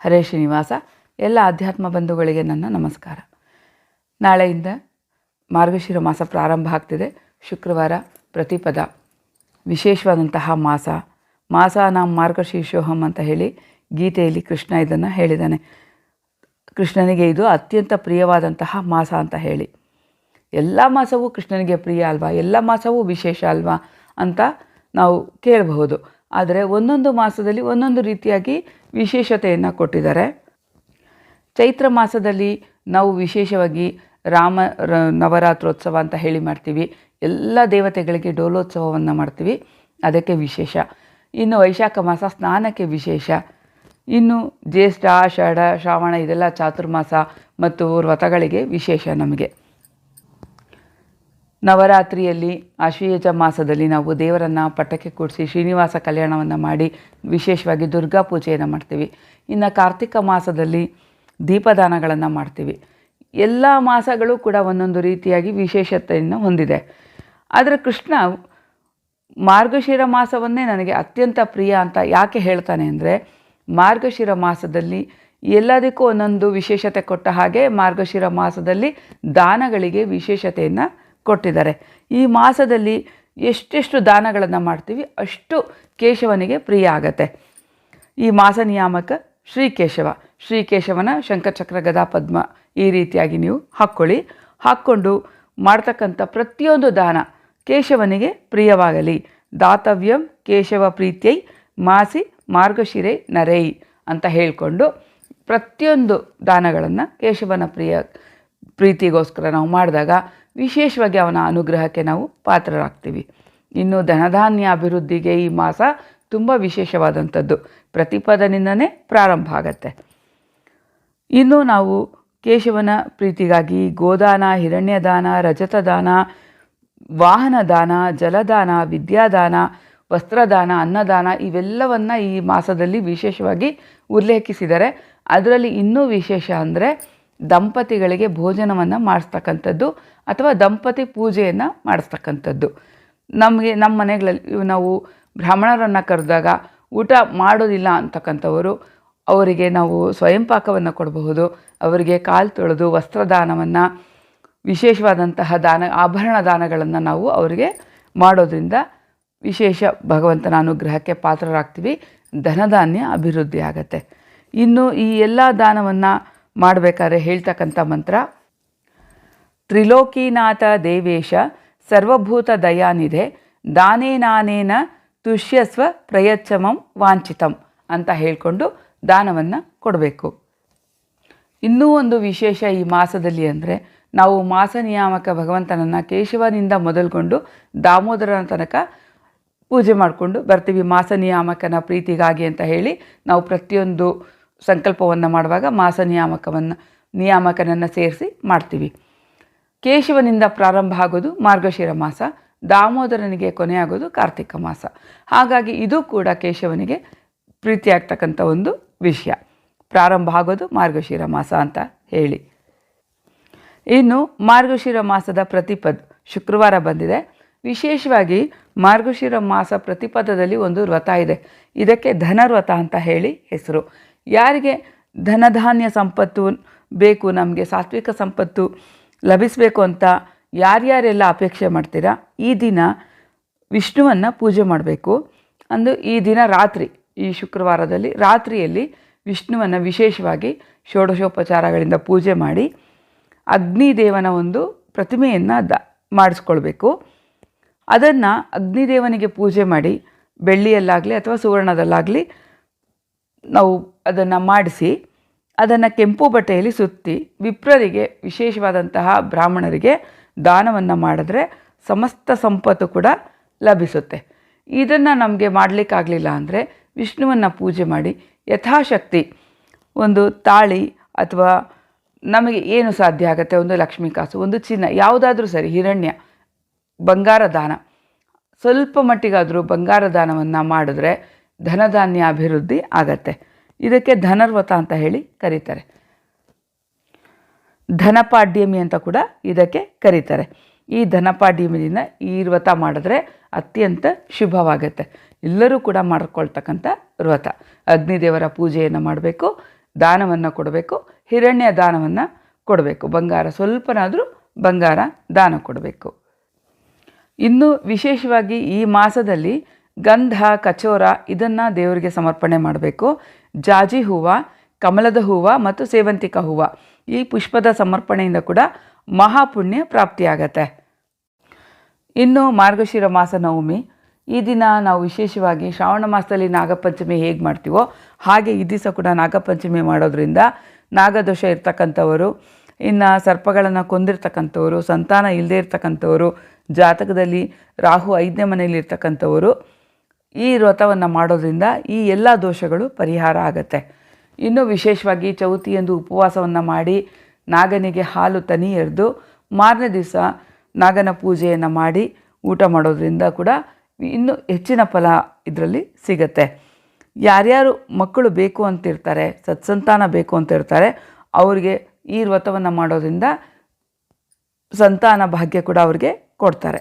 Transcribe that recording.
ಹರೇ ಶ್ರೀನಿವಾಸ, ಎಲ್ಲ ಅಧ್ಯಾತ್ಮ ಬಂಧುಗಳಿಗೆ ನನ್ನ ನಮಸ್ಕಾರ. ನಾಳೆಯಿಂದ ಮಾರ್ಗಶಿರ ಮಾಸ ಪ್ರಾರಂಭ ಆಗ್ತಿದೆ. ಶುಕ್ರವಾರ ಪ್ರತಿಪದ. ವಿಶೇಷವಾದಂತಹ ಮಾಸ. ಮಾಸ ನಾಮ ಮಾರ್ಗಶೀರ್ಷೋಹಂ ಅಂತ ಹೇಳಿ ಗೀತೆಯಲ್ಲಿ ಕೃಷ್ಣ ಇದನ್ನು ಹೇಳಿದ್ದಾನೆ. ಕೃಷ್ಣನಿಗೆ ಇದು ಅತ್ಯಂತ ಪ್ರಿಯವಾದಂತಹ ಮಾಸ ಅಂತ ಹೇಳಿ. ಎಲ್ಲ ಮಾಸವೂ ಕೃಷ್ಣನಿಗೆ ಪ್ರಿಯ ಅಲ್ವಾ? ಎಲ್ಲ ಮಾಸವೂ ವಿಶೇಷ ಅಲ್ವಾ ಅಂತ ನಾವು ಕೇಳಬಹುದು. ಆದರೆ ಒಂದೊಂದು ಮಾಸದಲ್ಲಿ ಒಂದೊಂದು ರೀತಿಯಾಗಿ ವಿಶೇಷತೆಯನ್ನು ಕೊಟ್ಟಿದ್ದಾರೆ. ಚೈತ್ರ ಮಾಸದಲ್ಲಿ ನಾವು ವಿಶೇಷವಾಗಿ ರಾಮ ನವರಾತ್ರೋತ್ಸವ ಅಂತ ಹೇಳಿ ಮಾಡ್ತೀವಿ. ಎಲ್ಲ ದೇವತೆಗಳಿಗೆ ಡೋಲೋತ್ಸವವನ್ನು ಮಾಡ್ತೀವಿ. ಅದಕ್ಕೆ ವಿಶೇಷ. ಇನ್ನು ವೈಶಾಖ ಮಾಸ ಸ್ನಾನಕ್ಕೆ ವಿಶೇಷ. ಇನ್ನು ಜ್ಯೇಷ್ಠ ಆಷಾಢ ಶ್ರಾವಣ ಇದೆಲ್ಲ ಚಾತುರ್ಮಾಸ ಮತ್ತು ವ್ರತಗಳಿಗೆ ವಿಶೇಷ ನಮಗೆ. ನವರಾತ್ರಿಯಲ್ಲಿ ಆಶ್ವಯುಜ ಮಾಸದಲ್ಲಿ ನಾವು ದೇವರನ್ನು ಪಟ್ಟಕ್ಕೆ ಕೂಡಿಸಿ ಶ್ರೀನಿವಾಸ ಕಲ್ಯಾಣವನ್ನು ಮಾಡಿ ವಿಶೇಷವಾಗಿ ದುರ್ಗಾ ಪೂಜೆಯನ್ನು ಮಾಡ್ತೀವಿ. ಇನ್ನು ಕಾರ್ತಿಕ ಮಾಸದಲ್ಲಿ ದೀಪದಾನಗಳನ್ನು ಮಾಡ್ತೀವಿ. ಎಲ್ಲ ಮಾಸಗಳು ಕೂಡ ಒಂದೊಂದು ರೀತಿಯಾಗಿ ವಿಶೇಷತೆಯನ್ನು ಹೊಂದಿದೆ. ಆದರೆ ಕೃಷ್ಣ ಮಾರ್ಗಶಿರ ಮಾಸವನ್ನೇ ನನಗೆ ಅತ್ಯಂತ ಪ್ರಿಯ ಅಂತ ಯಾಕೆ ಹೇಳ್ತಾನೆ ಅಂದರೆ ಮಾರ್ಗಶಿರ ಮಾಸದಲ್ಲಿ ಎಲ್ಲದಕ್ಕೂ ಒಂದೊಂದು ವಿಶೇಷತೆ ಕೊಟ್ಟ ಹಾಗೆ ಮಾರ್ಗಶಿರ ಮಾಸದಲ್ಲಿ ದಾನಗಳಿಗೆ ವಿಶೇಷತೆಯನ್ನು ಕೊಟ್ಟಿದ್ದಾರೆ. ಈ ಮಾಸದಲ್ಲಿ ಎಷ್ಟೆಷ್ಟು ದಾನಗಳನ್ನು ಮಾಡ್ತೀವಿ ಅಷ್ಟು ಕೇಶವನಿಗೆ ಪ್ರಿಯ ಆಗತ್ತೆ. ಈ ಮಾಸ ನಿಯಾಮಕ ಶ್ರೀಕೇಶವ. ಶ್ರೀಕೇಶವನ ಶಂಕರಚಕ್ರ ಗದಾ ಪದ್ಮ ಈ ರೀತಿಯಾಗಿ ನೀವು ಹಾಕ್ಕೊಳ್ಳಿ. ಹಾಕ್ಕೊಂಡು ಮಾಡ್ತಕ್ಕಂಥ ಪ್ರತಿಯೊಂದು ದಾನ ಕೇಶವನಿಗೆ ಪ್ರಿಯವಾಗಲಿ. ದಾತವ್ಯಂ ಕೇಶವ ಪ್ರೀತ್ಯೈ ಮಾಸಿ ಮಾರ್ಗಶಿರೆ ನರೈ ಅಂತ ಹೇಳಿಕೊಂಡು ಪ್ರತಿಯೊಂದು ದಾನಗಳನ್ನು ಕೇಶವನ ಪ್ರಿಯ ಪ್ರೀತಿಗೋಸ್ಕರ ನಾವು ಮಾಡಿದಾಗ ವಿಶೇಷವಾಗಿ ಅವನ ಅನುಗ್ರಹಕ್ಕೆ ನಾವು ಪಾತ್ರರಾಗ್ತೀವಿ. ಇನ್ನು ಧನಧಾನ್ಯ ಅಭಿವೃದ್ಧಿಗೆ ಈ ಮಾಸ ತುಂಬ ವಿಶೇಷವಾದಂಥದ್ದು. ಪ್ರತಿಪದನಿಂದನೇ ಪ್ರಾರಂಭ ಆಗತ್ತೆ. ಇನ್ನು ನಾವು ಕೇಶವನ ಪ್ರೀತಿಗಾಗಿ ಗೋದಾನ, ಹಿರಣ್ಯದಾನ, ರಜತದಾನ ವಾಹನ ದಾನ ಜಲದಾನ, ವಿದ್ಯಾದಾನ, ವಸ್ತ್ರದಾನ, ಅನ್ನದಾನ ಇವೆಲ್ಲವನ್ನು ಈ ಮಾಸದಲ್ಲಿ ವಿಶೇಷವಾಗಿ ಉಲ್ಲೇಖಿಸಿದರೆ, ಅದರಲ್ಲಿ ಇನ್ನೂ ವಿಶೇಷ ಅಂದರೆ ದಂಪತಿಗಳಿಗೆ ಭೋಜನವನ್ನು ಮಾಡಿಸ್ತಕ್ಕಂಥದ್ದು ಅಥವಾ ದಂಪತಿ ಪೂಜೆಯನ್ನು ಮಾಡಿಸ್ತಕ್ಕಂಥದ್ದು. ನಮಗೆ ನಮ್ಮ ಮನೆಗಳಲ್ಲಿ ನಾವು ಬ್ರಾಹ್ಮಣರನ್ನು ಕರೆದಾಗ ಊಟ ಮಾಡೋದಿಲ್ಲ ಅಂತಕ್ಕಂಥವರು ಅವರಿಗೆ ನಾವು ಸ್ವಯಂ ಪಾಕವನ್ನು ಕೊಡಬಹುದು, ಅವರಿಗೆ ಕಾಲು ತೊಳೆದು ವಸ್ತ್ರದಾನವನ್ನು, ವಿಶೇಷವಾದಂತಹ ದಾನ, ಆಭರಣ ದಾನಗಳನ್ನು ನಾವು ಅವರಿಗೆ ಮಾಡೋದ್ರಿಂದ ವಿಶೇಷ ಭಗವಂತನ ಅನುಗ್ರಹಕ್ಕೆ ಪಾತ್ರರಾಗ್ತೀವಿ, ಧನಧಾನ್ಯ ಅಭಿವೃದ್ಧಿ ಆಗತ್ತೆ ಇನ್ನು ಈ ಎಲ್ಲ ದಾನವನ್ನು ಮಾಡಬೇಕಾದ್ರೆ ಹೇಳ್ತಕ್ಕಂಥ ಮಂತ್ರ. ತ್ರಿಲೋಕೀನಾಥ ದೇವೇಶ ಸರ್ವಭೂತ ದಯಾನಿಧೆ ದಾನೇನಾನೇನ ತುಷ್ಯಸ್ವ ಪ್ರಯಚ್ಛಮಂ ವಾಂಚಿತಂ ಅಂತ ಹೇಳಿಕೊಂಡು ದಾನವನ್ನು ಕೊಡಬೇಕು. ಇನ್ನೂ ಒಂದು ವಿಶೇಷ ಈ ಮಾಸದಲ್ಲಿ ಅಂದರೆ ನಾವು ಮಾಸ ನಿಯಾಮಕ ಭಗವಂತನನ್ನು ಕೇಶವನಿಂದ ಮೊದಲುಗೊಂಡು ದಾಮೋದರನ ತನಕ ಪೂಜೆ ಮಾಡಿಕೊಂಡು ಬರ್ತೀವಿ ಮಾಸ ನಿಯಾಮಕನ ಪ್ರೀತಿಗಾಗಿ ಅಂತ ಹೇಳಿ ನಾವು ಪ್ರತಿಯೊಂದು ಸಂಕಲ್ಪವನ್ನು ಮಾಡುವಾಗ ಮಾಸ ನಿಯಾಮಕವನ್ನು, ನಿಯಾಮಕನನ್ನು ಸೇರಿಸಿ ಮಾಡ್ತೀವಿ. ಕೇಶವನಿಂದ ಪ್ರಾರಂಭ ಆಗೋದು ಮಾರ್ಗಶಿರ ಮಾಸ, ದಾಮೋದರನಿಗೆ ಕೊನೆಯಾಗೋದು ಕಾರ್ತಿಕ ಮಾಸ. ಹಾಗಾಗಿ ಇದು ಕೂಡ ಕೇಶವನಿಗೆ ಪ್ರೀತಿಯಾಗ್ತಕ್ಕಂಥ ಒಂದು ವಿಷಯ. ಪ್ರಾರಂಭ ಆಗೋದು ಮಾರ್ಗಶಿರ ಮಾಸ ಅಂತ ಹೇಳಿ. ಇನ್ನು ಮಾರ್ಗಶಿರ ಮಾಸದ ಪ್ರತಿಪದ ಶುಕ್ರವಾರ ಬಂದಿದೆ. ವಿಶೇಷವಾಗಿ ಮಾರ್ಗಶಿರ ಮಾಸ ಪ್ರತಿಪದದಲ್ಲಿ ಒಂದು ವ್ರತ ಇದೆ. ಇದಕ್ಕೆ ಧನವ್ರತ ಅಂತ ಹೇಳಿ ಹೆಸರು. ಯಾರಿಗೆ ಧನಧಾನ್ಯ ಸಂಪತ್ತು ಬೇಕು, ನಮಗೆ ಸಾತ್ವಿಕ ಸಂಪತ್ತು ಲಭಿಸಬೇಕು ಅಂತ ಯಾರ್ಯಾರೆಲ್ಲ ಅಪೇಕ್ಷೆ ಮಾಡ್ತೀರಾ, ಈ ದಿನ ವಿಷ್ಣುವನ್ನು ಪೂಜೆ ಮಾಡಬೇಕು. ಅಂದು ಈ ದಿನ ರಾತ್ರಿ, ಈ ಶುಕ್ರವಾರದಲ್ಲಿ ರಾತ್ರಿಯಲ್ಲಿ ವಿಷ್ಣುವನ್ನು ವಿಶೇಷವಾಗಿ ಷೋಡಶೋಪಚಾರಗಳಿಂದ ಪೂಜೆ ಮಾಡಿ ಅಗ್ನಿದೇವನ ಒಂದು ಪ್ರತಿಮೆಯನ್ನು ದ ಮಾಡಿಸ್ಕೊಳ್ಬೇಕು. ಅದನ್ನು ಅಗ್ನಿದೇವನಿಗೆ ಪೂಜೆ ಮಾಡಿ, ಬೆಳ್ಳಿಯಲ್ಲಾಗಲಿ ಅಥವಾ ಸುವರ್ಣದಲ್ಲಾಗಲಿ ನಾವು ಅದನ್ನು ಮಾಡಿಸಿ, ಅದನ್ನು ಕೆಂಪು ಬಟ್ಟೆಯಲ್ಲಿ ಸುತ್ತಿ ವಿಪ್ರರಿಗೆ, ವಿಶೇಷವಾದಂತಹ ಬ್ರಾಹ್ಮಣರಿಗೆ ದಾನವನ್ನು ಮಾಡಿದ್ರೆ ಸಮಸ್ತ ಸಂಪತ್ತು ಕೂಡ ಲಭಿಸುತ್ತೆ. ಇದನ್ನು ನಮಗೆ ಮಾಡಲಿಕ್ಕಾಗಲಿಲ್ಲ ಅಂದರೆ ವಿಷ್ಣುವನ್ನು ಪೂಜೆ ಮಾಡಿ ಯಥಾಶಕ್ತಿ ಒಂದು ತಾಳಿ ಅಥವಾ ನಮಗೆ ಏನು ಸಾಧ್ಯ ಆಗುತ್ತೆ, ಒಂದು ಲಕ್ಷ್ಮೀ ಕಾಸು, ಒಂದು ಚಿನ್ನ, ಯಾವುದಾದ್ರೂ ಸರಿ, ಹಿರಣ್ಯ, ಬಂಗಾರ ದಾನ. ಸ್ವಲ್ಪ ಮಟ್ಟಿಗಾದರೂ ಬಂಗಾರ ದಾನವನ್ನು ಮಾಡಿದ್ರೆ ಧನಧಾನ್ಯ ಅಭಿವೃದ್ಧಿ ಆಗತ್ತೆ. ಇದಕ್ಕೆ ಧನರ್ವತ ಅಂತ ಹೇಳಿ ಕರೀತಾರೆ. ಧನಪಾಡ್ಯಮಿ ಅಂತ ಕೂಡ ಇದಕ್ಕೆ ಕರೀತಾರೆ. ಈ ಧನಪಾಡ್ಯಮಿ ಈ ವ್ರತ ಮಾಡಿದ್ರೆ ಅತ್ಯಂತ ಶುಭವಾಗುತ್ತೆ. ಎಲ್ಲರೂ ಕೂಡ ಮಾಡ್ಕೊಳ್ತಕ್ಕಂಥ ವ್ರತ. ಅಗ್ನಿದೇವರ ಪೂಜೆಯನ್ನು ಮಾಡಬೇಕು, ದಾನವನ್ನು ಕೊಡಬೇಕು, ಹಿರಣ್ಯ ದಾನವನ್ನು ಕೊಡಬೇಕು. ಬಂಗಾರ ಸ್ವಲ್ಪನಾದರೂ ಬಂಗಾರ ದಾನ ಕೊಡಬೇಕು. ಇನ್ನು ವಿಶೇಷವಾಗಿ ಈ ಮಾಸದಲ್ಲಿ ಗಂಧ, ಕಚೋರ ಇದನ್ನು ದೇವರಿಗೆ ಸಮರ್ಪಣೆ ಮಾಡಬೇಕು. ಜಾಜಿ ಹೂವು, ಕಮಲದ ಹೂವು ಮತ್ತು ಸೇವಂತಿಕ ಹೂವು. ಈ ಪುಷ್ಪದ ಸಮರ್ಪಣೆಯಿಂದ ಕೂಡ ಮಹಾಪುಣ್ಯ ಪ್ರಾಪ್ತಿಯಾಗತ್ತೆ. ಇನ್ನು ಮಾರ್ಗಶಿರ ಮಾಸ ನವಮಿ. ಈ ದಿನ ನಾವು ವಿಶೇಷವಾಗಿ ಶ್ರಾವಣ ಮಾಸದಲ್ಲಿ ನಾಗಪಂಚಮಿ ಹೇಗೆ ಮಾಡ್ತೀವೋ ಹಾಗೆ ಈ ದಿವಸ ಕೂಡ ನಾಗಪಂಚಮಿ ಮಾಡೋದ್ರಿಂದ ನಾಗದೋಷ ಇರ್ತಕ್ಕಂಥವರು, ಇನ್ನು ಸರ್ಪಗಳನ್ನು ಕೊಂದಿರ್ತಕ್ಕಂಥವರು, ಸಂತಾನ ಇಲ್ಲದೇ ಇರ್ತಕ್ಕಂಥವರು, ಜಾತಕದಲ್ಲಿ ರಾಹು ಐದನೇ ಮನೆಯಲ್ಲಿ ಇರ್ತಕ್ಕಂಥವರು ಈ ವ್ರತವನ್ನು ಮಾಡೋದ್ರಿಂದ ಈ ಎಲ್ಲ ದೋಷಗಳು ಪರಿಹಾರ ಆಗುತ್ತೆ. ಇನ್ನು ವಿಶೇಷವಾಗಿ ಚೌತಿಯಂದು ಉಪವಾಸವನ್ನು ಮಾಡಿ ನಾಗನಿಗೆ ಹಾಲು ತನಿ ಎರೆದು ಮಾರನೇ ದಿವಸ ನಾಗನ ಪೂಜೆಯನ್ನು ಮಾಡಿ ಊಟ ಮಾಡೋದ್ರಿಂದ ಕೂಡ ಇನ್ನೂ ಹೆಚ್ಚಿನ ಫಲ ಇದರಲ್ಲಿ ಸಿಗತ್ತೆ. ಯಾರ್ಯಾರು ಮಕ್ಕಳು ಬೇಕು ಅಂತಿರ್ತಾರೆ, ಸತ್ಸಂತಾನ ಬೇಕು ಅಂತ ಇರ್ತಾರೆ ಅವರಿಗೆ ಈ ವ್ರತವನ್ನು ಮಾಡೋದ್ರಿಂದ ಸಂತಾನ ಭಾಗ್ಯ ಕೂಡ ಅವ್ರಿಗೆ ಕೊಡ್ತಾರೆ.